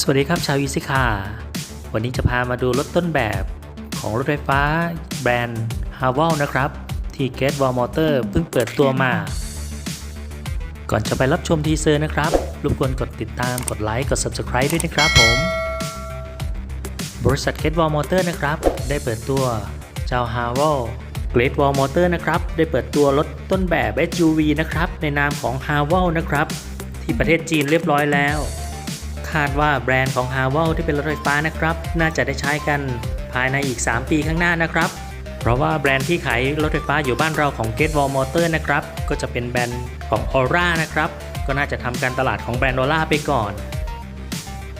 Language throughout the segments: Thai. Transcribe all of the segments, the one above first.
สวัสดีครับชาวอีซิคาวันนี้จะพามาดูรถต้นแบบของรถไฟฟ้าแบรนด์ h a v e l นะครับ ที่ g a t e w a l Motor เพิ่งเปิดตัวมา ก่อนจะไปรับชมทีเซอร์นะครับรบกวนกดติดตามกดไลค์กด Subscribe ด้วยนะครับผม บริษัท g a t e w a l Motor นะครับ ได้เปิดตัวเจ้า h a v e l Great Wall Motor นะครับ ได้เปิดตัวรถต้นแบบ SUV นะครับ ในนามของ h a v e l นะครับ ที่ประเทศจีนเรียบร้อยแล้ว คาดว่าแบรนด์ของ h a v e l ที่เป็นรถไฟฟ้านะครับ น่าจะได้ใช้กันภายในอีก 3 ปีข้างหน้านะครับ เพราะว่าแบรนด์ที่ขายรถไฟฟ้าอยู่บ้านเราของ g a t e Wall Motor นะครับ ก็จะเป็นแบรนด์ของ Aura นะครับ ก็น่าจะทำการตลาดของแบรนด์ Aura ไปก่อน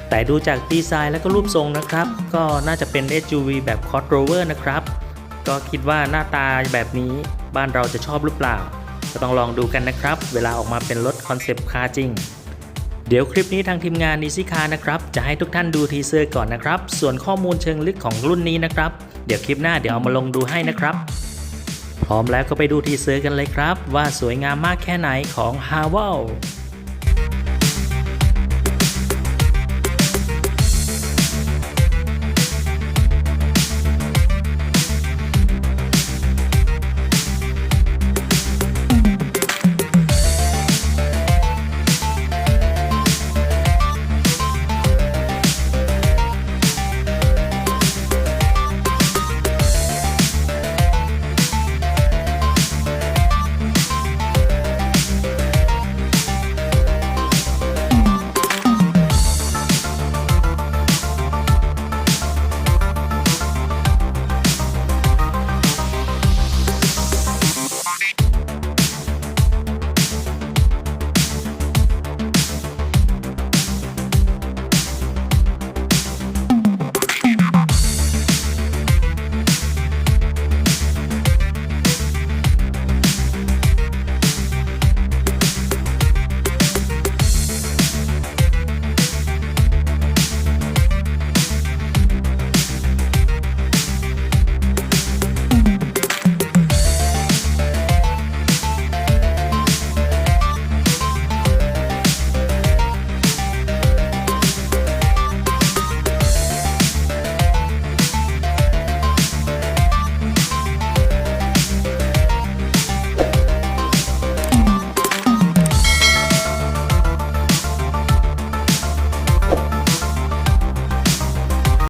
แต่ดูจากดีไซน์และก็รูปทรงนะครับ ก็น่าจะเป็น SUV แบบ crossover นะครับ ก็คิดว่าหน้าตาแบบนี้บ้านเราจะชอบหรือเปล่า ก็ต้องลองดูกันนะครับ เวลาออกมาเป็นรถคอนเซปต์คาร์จริง เดี๋ยวคลิปนี้ทางทีมงานนิซิคานะครับจะให้ทุกท่านดูทีเซอร์ก่อนนะครับ ส่วนข้อมูลเชิงลึกของรุ่นนี้นะครับ เดี๋ยวคลิปหน้าเดี๋ยวเอามาลงดูให้นะครับ พร้อมแล้วก็ไปดูทีเซอร์กันเลยครับ ว่าสวยงามมากแค่ไหนของ h a v e l